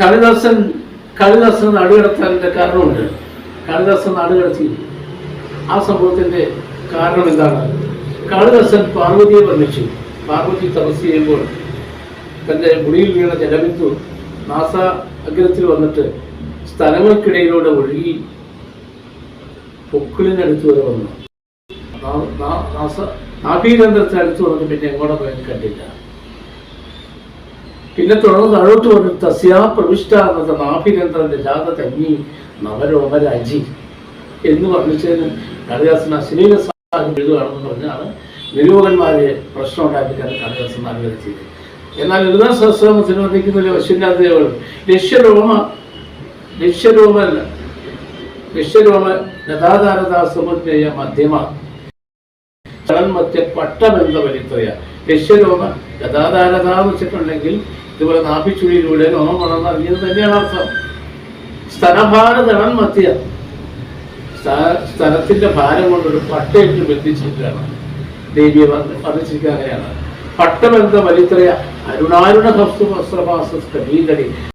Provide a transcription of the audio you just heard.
കാളിദാസൻ കാളിദാസൻ നാടുകടത്താന്റെ കാരണമുണ്ട്. കാളിദാസൻ നാടുകടത്തി. ആ സംഭവത്തിന്റെ കാരണം എന്താണ്? കാളിദാസൻ പാർവതിയെ വർണിച്ചു പാർവതി തപസ് ചെയ്യുമ്പോൾ തന്റെ മുടിയിൽ വീണ ജലബിന്ദു നാസ അഗ്രത്തിൽ വന്നിട്ട് സ്ഥലങ്ങൾക്കിടയിലൂടെ ഒഴുകി പൊക്കിളിനടുത്ത് വരെ വന്നു. നാസ- നാഭീരന്ധ്രത്തിന് അടുത്ത് വന്നിട്ട് പിന്നെ എങ്ങോട്ട് പോയി കണ്ടില്ല. പിന്നെ തുടർന്ന് താഴോട്ട് വന്നു. തസ്യാ പ്രവിഷ്ട എന്നത് നാഭിരന്ധ്രന്റെ ജാത തങ്ങി നവരോമരാജി എന്ന് പറഞ്ഞതിന് കാളിദാസൻ അശ്ലീല സാഹിത്യം എഴുതുകയാണെന്ന് പറഞ്ഞാണ് നിരൂപകന്മാരെ പ്രശ്നം ഉണ്ടാക്കിയിട്ടാണ് കാളിദാസൻ നാലുകടത്തിയത് എന്നാൽ ലളിതാ സഹസ്രമത്തിന് വന്നിരിക്കുന്ന അശ്വിനാദേവൾ ലക്ഷ്യരോമ ലക്ഷ്യരോമല്ല ലക്ഷ്യരോമ ഗതാധാരദാസമുന്നയ മധ്യമ. ചരൺ മധ്യ പട്ടബന്ധ പട്ടബന്ധവലിത്രയ ലക്ഷ്യരോമ എന്ന് വെച്ചിട്ടുണ്ടെങ്കിൽ ഇതുപോലെ നാപ്പിച്ചുഴിയിലൂടെ നോമം വളർന്ന് അറിഞ്ഞത് തന്നെയാണ് അർത്ഥം. സ്ഥലഭാര തടൻ മത്തിയ സ്ഥലത്തിന്റെ ഭാരം കൊണ്ടൊരു പട്ടയിട്ട് ബന്ധിച്ചിട്ടാണ് ദേവിയെ വർണിച്ചിരിക്കുക അങ്ങനെയാണ് പട്ടമെന്ത വലിത്രയ അരുണാരുണ ഹസ്തു വസ്ത്രമാസ